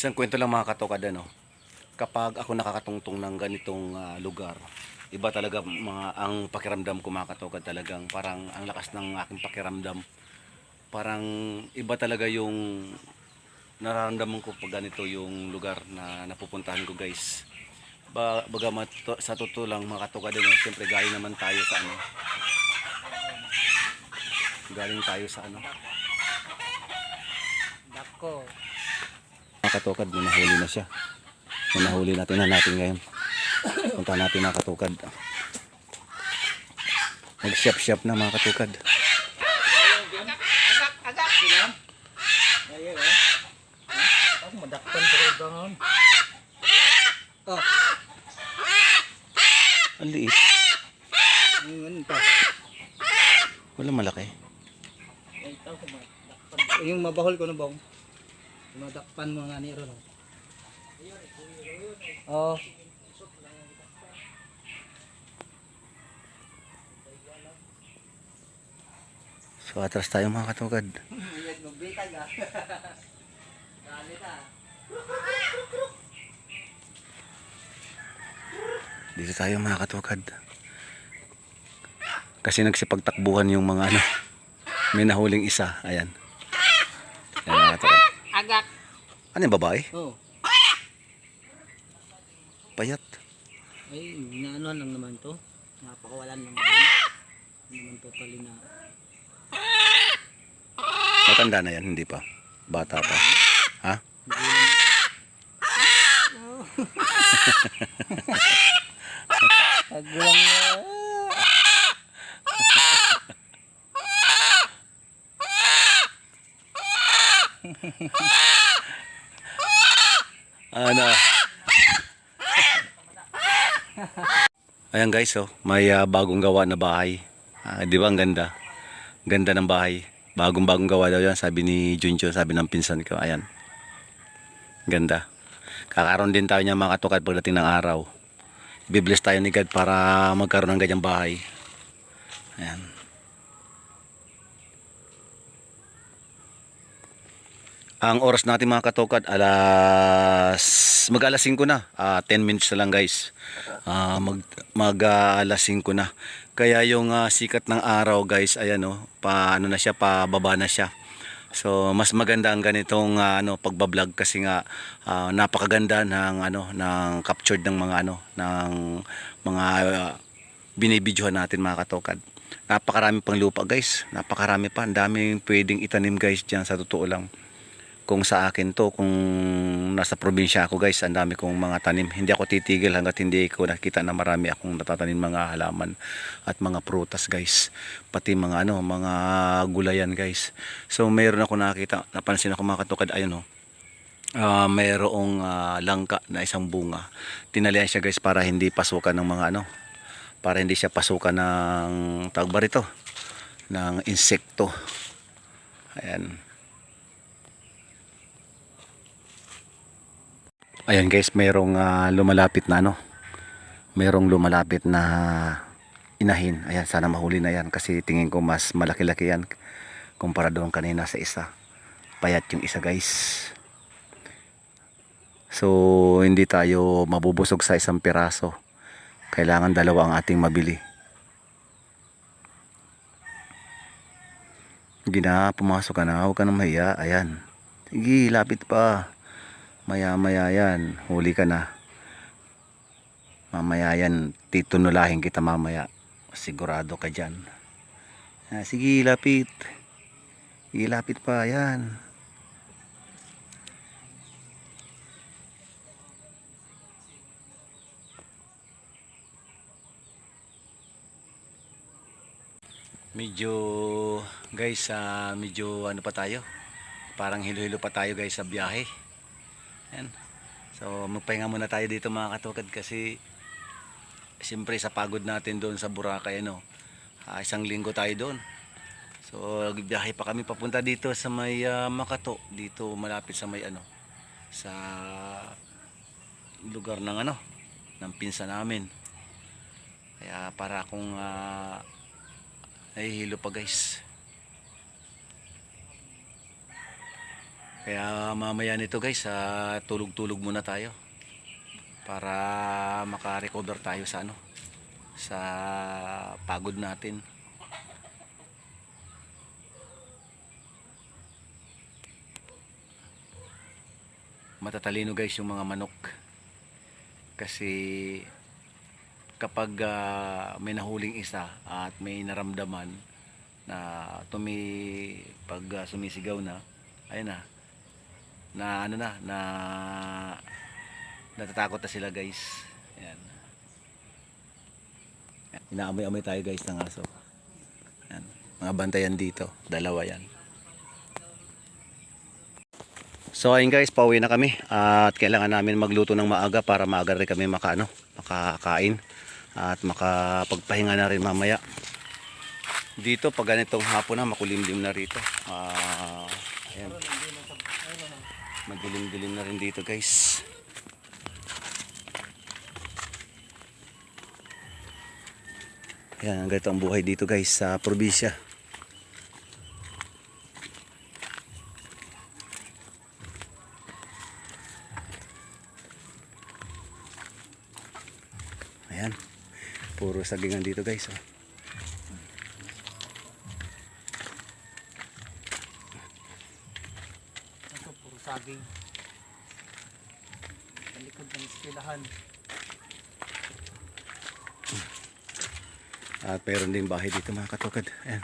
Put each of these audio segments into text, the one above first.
Isang kwento lang mga katokad, ano. Kapag ako nakakatungtong ng ganitong ah, lugar, iba talaga mga ang pakiramdam ko mga katokad talagang parang ang lakas ng aking pakiramdam. Parang iba talaga yung nararamdaman ko pag ganito yung lugar na napupuntahan ko guys. Ba, bagamat to- sa totoo lang mga katokad, ano, siyempre galing naman tayo sa ano. Galing tayo sa ano. Dako. Katukad, may nahuli na siya. May nahuli natin na natin ngayon. Punta natin mga katukad. Nag-shop-shop na mga katukad. Agak, agak. Sila? Ayan eh. Ako madakpan ko rin bangon. Oh, Ang liit. pa. Wala malaki. Yung mabahol ko na bang. Madakpan mo nga ni Ron. Oh. So atras tayo mga magbitag ah. Dito tayo mga katukad. Kasi nagsipagtakbuhan yung mga ano. May nahuling isa. Ayan. Ayan mga katukad. Agak. Ano yung babae? Oh. Payat. Ay, inaano lang naman to. Napakawalan naman. Hindi naman totally na. Matanda na yan, hindi pa. Bata pa. Ha? Hindi lang. Tagulang na. Ano? Ayan guys, oh, may ah, bagong gawa na bahay. Ah, di ba ang ganda? Ganda ng bahay. Bagong-bagong gawa daw yan, sabi ni Junjo, sabi ng pinsan ko. Ayan. Ganda. Kakaroon din tayo niya mga katukad pagdating ng araw. Bibless tayo ni God para magkaroon ng ganyang bahay. Ayan. Ang oras natin mga katokad, alas mag alas 5 na. Ah, 10 minutes na lang guys. Ah, mag mag ah, alas 5 na. Kaya yung ah, sikat ng araw guys, ayan oh, pa ano na siya, pababa na siya. So mas maganda ang ganitong ah, ano pagba-vlog kasi nga ah, napakaganda ng ano ng captured ng mga ano ng mga ah, binibidyohan natin mga katokad. Napakarami pang lupa guys. Napakarami pa. Ang daming pwedeng itanim guys diyan sa totoo lang kung sa akin to kung nasa probinsya ako guys ang dami kong mga tanim. Hindi ako titigil hanggat hindi ko nakita na marami akong natatanim mga halaman at mga prutas guys. Pati mga ano mga gulayan guys. So mayroon ako nakita napansin ako mga katukad ayun oh. Ah, mayroong ah, langka na isang bunga. Tinalian siya guys para hindi pasukan ng mga ano para hindi siya pasukan ng tawag ba rito? Ng insekto. Ayan Ayan guys, mayroong ah, lumalapit na ano. Mayroong lumalapit na inahin. Ayan, sana mahuli na yan kasi tingin ko mas malaki-laki yan kumpara doon kanina sa isa. Payat yung isa guys. So, hindi tayo mabubusog sa isang piraso. Kailangan dalawa ang ating mabili. Gina, pumasok ka na. Huwag ka na mahiya. Ayan. Sige, lapit pa. Maya maya yan, huli ka na. Mamaya yan, titunulahin kita mamaya. Sigurado ka dyan. Ah, sige, lapit. Ilapit pa, yan. Medyo, guys, ah, medyo ano pa tayo. Parang hilo-hilo pa tayo guys sa biyahe. Yan. So magpahinga muna tayo dito mga katukad kasi siyempre sa pagod natin doon sa Boracay ano. ah, isang linggo tayo doon. So biyahe pa kami papunta dito sa may ah, Makato, dito malapit sa may ano sa lugar ng ano ng pinsa namin. Kaya para akong uh, nahihilo pa guys. Kaya mamaya nito guys, ah, tulog-tulog muna tayo. Para maka-recover tayo sa ano, sa pagod natin. Matatalino guys yung mga manok. Kasi kapag ah, may nahuling isa at may naramdaman na tumi pag ah, sumisigaw na ayun na na ano na na natatakot na sila guys ayan inaamoy-amoy tayo guys ng aso ayan. mga bantayan dito dalawa yan So ayun guys, pauwi na kami at kailangan namin magluto ng maaga para maaga rin kami makaano, makakain at makapagpahinga na rin mamaya. Dito pag ganitong hapon na makulimlim na rito. Ah, ayan. Madilim-dilim na rin dito guys. Yan, ganito ang buhay dito guys sa probinsya. Ayan. Puro sagingan dito guys. Oh. Saging. Sa likod ng eskwelahan. At mayroon din bahay dito mga katukad. Ayan.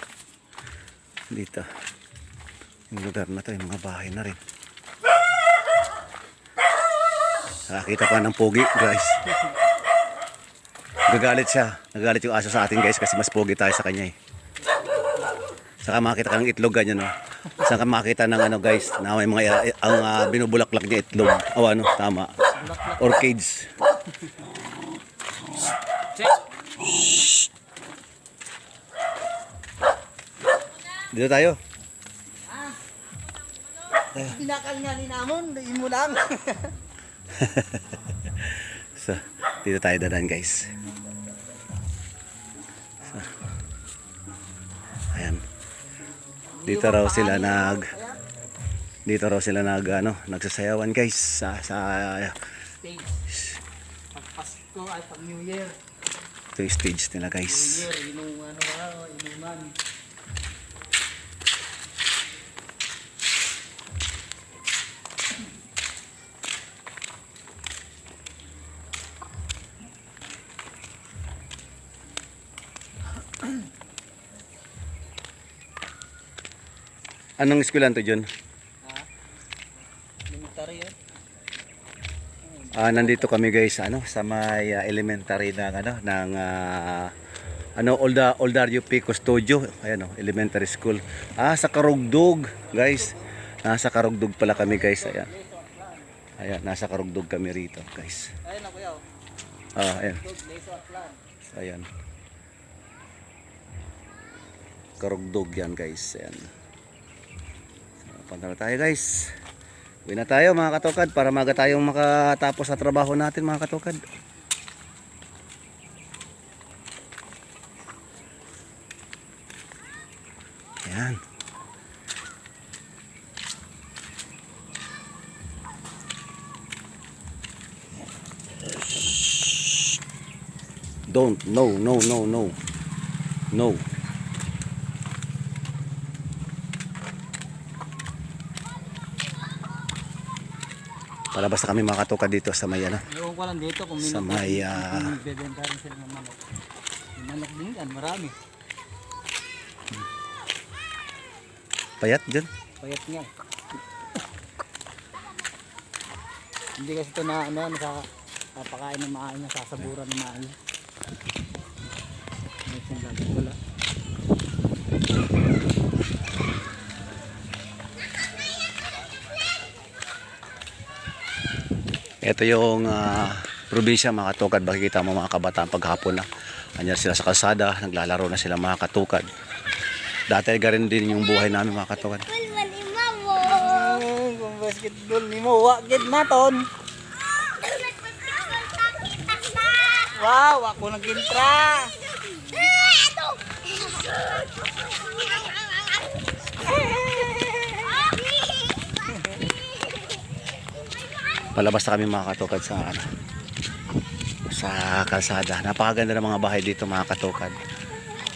Dito. Yung lugar na to, yung mga bahay na rin. Nakakita pa ng pogi guys. Gagalit siya. Nagalit yung aso sa atin guys kasi mas pogi tayo sa kanya eh. Saka makita ka ng itlog ganyan no. Saka makita ng ano guys na may mga ang ah, binubulaklak niya itlog. O ano, tama. Orchids. Dito tayo. Binakal nga ni Namon, mo lang. So, dito tayo dadan guys. Dito raw sila nag dito raw sila nag ano, nagsasayawan guys sa sa Stage. Pag Pasko ay pag New Year. ito yung stage nila New guys. Year, inung ano, ano, inuman. Anong eskwelahan to John? Elementary yan. Ah, nandito kami guys ano sa may ah, elementary ng ano ng ah, ano Olda Oldario P Custodio. Ayan oh, elementary school. Ah, sa Karugdog, guys. Nasa Karugdog pala kami guys. Ayan. Ayan, nasa Karugdog kami rito, guys. Ayun na kuya. oh. Ah, ayan. Dog, laser at plan. Ayan. Karugdog yan guys. Ayan. Punta na tayo guys. Uwi na tayo mga katokad para maga tayong makatapos sa trabaho natin mga katokad. Ayan. Don't. No, no, no, no. No. Palabas na kami mga katuka dito sa may ano. Ewan ko lang dito kung Sa may, ah, kung bebenta rin sila ng manok. Yung manok din yan, marami. Payat dyan. Payat niya. Hindi kasi ito na ano, nasa papakain ng maain na sasaburan ng maain. May gagawin wala. Ito yung ah, probinsya mga katukad. Makikita mo mga kabataan paghapon na. Anyan sila sa kalsada. Naglalaro na sila mga katukad. Dati garin din yung buhay namin mga katukad. Basketball ni mo, wakit naton. Wow, ako nag-intra. Palabas na kami mga katokad sa ano, sa kalsada. Napakaganda ng mga bahay dito mga katokad.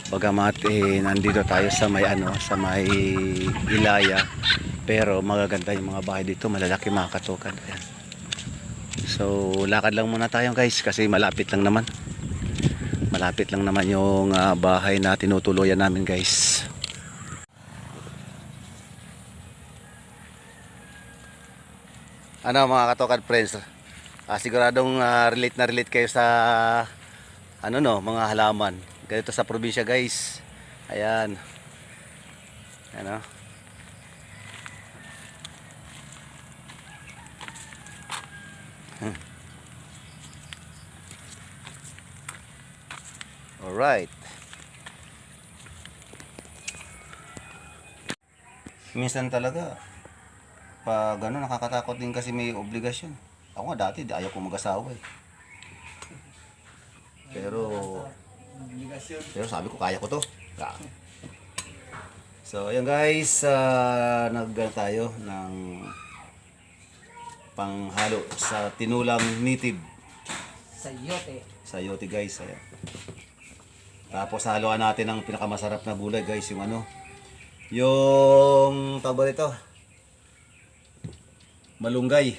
Bagamat eh, nandito tayo sa may ano, sa may Ilaya. Pero magaganda yung mga bahay dito, malalaki mga katokad. Ayan. So, lakad lang muna tayo guys kasi malapit lang naman. Malapit lang naman yung ah, bahay na tinutuluyan namin guys. Ano mga katokad friends? Ah, siguradong ah, relate na relate kayo sa ano no, mga halaman. Ganito sa probinsya guys. Ayan. Ano? Hmm. Alright. Minsan talaga, pag ano, nakakatakot din kasi may obligasyon. Ako nga dati, di- ayaw ko mag-asawa eh. Pero, pero sabi ko, kaya ko to. So, ayan guys, uh, nag tayo ng panghalo sa tinulang native Sa yote. sa yote guys. Ayan. Tapos haluan natin ang pinakamasarap na gulay guys, yung ano, yung tawag ito, malunggay.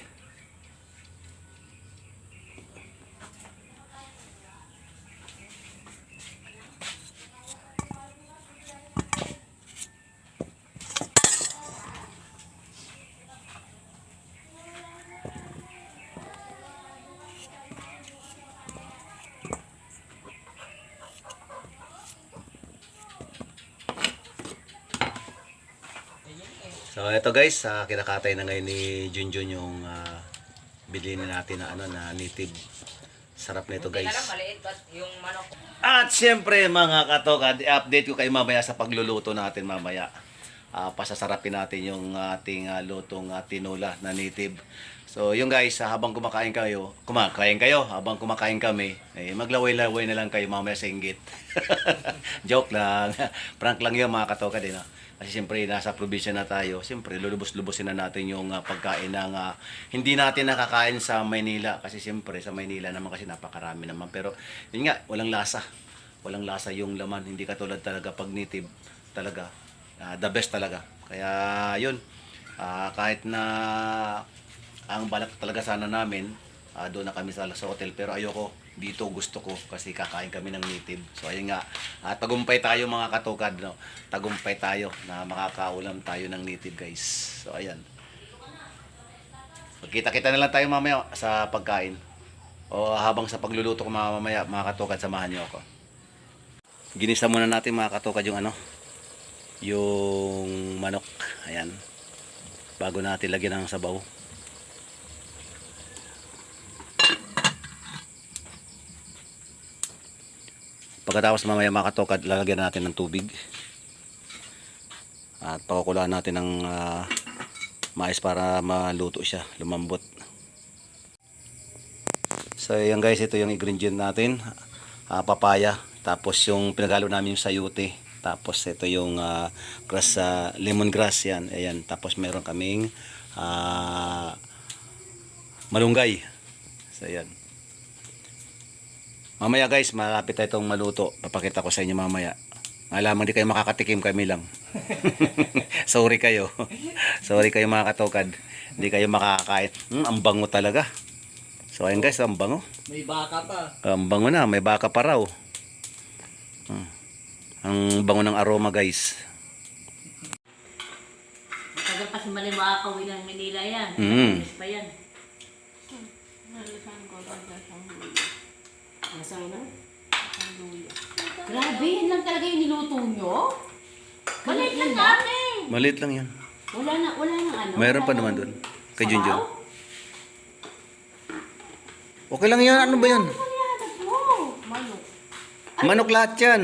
So ito guys, uh, kinakatay na ngayon ni Junjun yung uh, bilhin natin na ano na native. Sarap na ito Hindi guys. na. At siyempre mga katokad, i-update ko kayo mamaya sa pagluluto natin mamaya. Ah, pasasarapin natin yung ating ah, lutong ah, tinola na native. So yung guys, ah, habang kumakain kayo, kumakain kayo, habang kumakain kami, eh, maglaway-laway na lang kayo mamaya sa inggit. Joke lang. Prank lang yun mga katokad. Eh, no? Kasi siyempre nasa probinsya na tayo, siyempre lulubos-lubosin na natin yung ah, pagkain ng ah, hindi natin nakakain sa Maynila. Kasi siyempre sa Maynila naman kasi napakarami naman. Pero yun nga, walang lasa. Walang lasa yung laman. Hindi katulad talaga pag native talaga. Ah, the best talaga. Kaya yun, ah, kahit na ang balak talaga sana namin, ah, doon na kami sa, sa hotel. Pero ayoko, dito gusto ko kasi kakain kami ng native. So ayun nga, ah, tagumpay tayo mga katokad. No? Tagumpay tayo na makakaulam tayo ng native guys. So ayan. Magkita-kita na lang tayo mamaya sa pagkain. O habang sa pagluluto ko mamaya, mga katokad, samahan niyo ako. Ginisa muna natin mga katokad yung ano, yung manok. Ayan. Bago natin lagyan ng sabaw. Pagkatapos mamaya mga katokad, lalagyan natin ng tubig. At pakukulaan natin ng ah, mais para maluto siya, lumambot. So yan guys, ito yung ingredient natin. Ah, papaya, tapos yung pinagalo namin yung sayute. Tapos ito yung ah, grass, ah, lemongrass yan. Ayan, tapos meron kaming ah, malunggay. So yan. Mamaya guys, malapit na itong maluto. Papakita ko sa inyo mamaya. Alam, hindi kayo makakatikim kami lang. Sorry kayo. Sorry kayo mga katokad. Hindi kayo makakain. Hmm, ang bango talaga. So ayun guys, ang bango. May baka pa. Ang bango na, may baka pa raw. Hmm. Ang bango ng aroma guys. Matagal pa si Mali makakawin ng Manila yan. Mm. Miss pa yan. Nasaan na? Grabe, yan lang talaga yung niluto nyo? Maliit lang na? dati. Maliit lang yan. Wala na, wala na ano? Mayroon pa naman na- doon. Kay? Junjun. Okay lang yan. Ano ba yan? Ano yan? Ano? Manok. Manok lahat yan.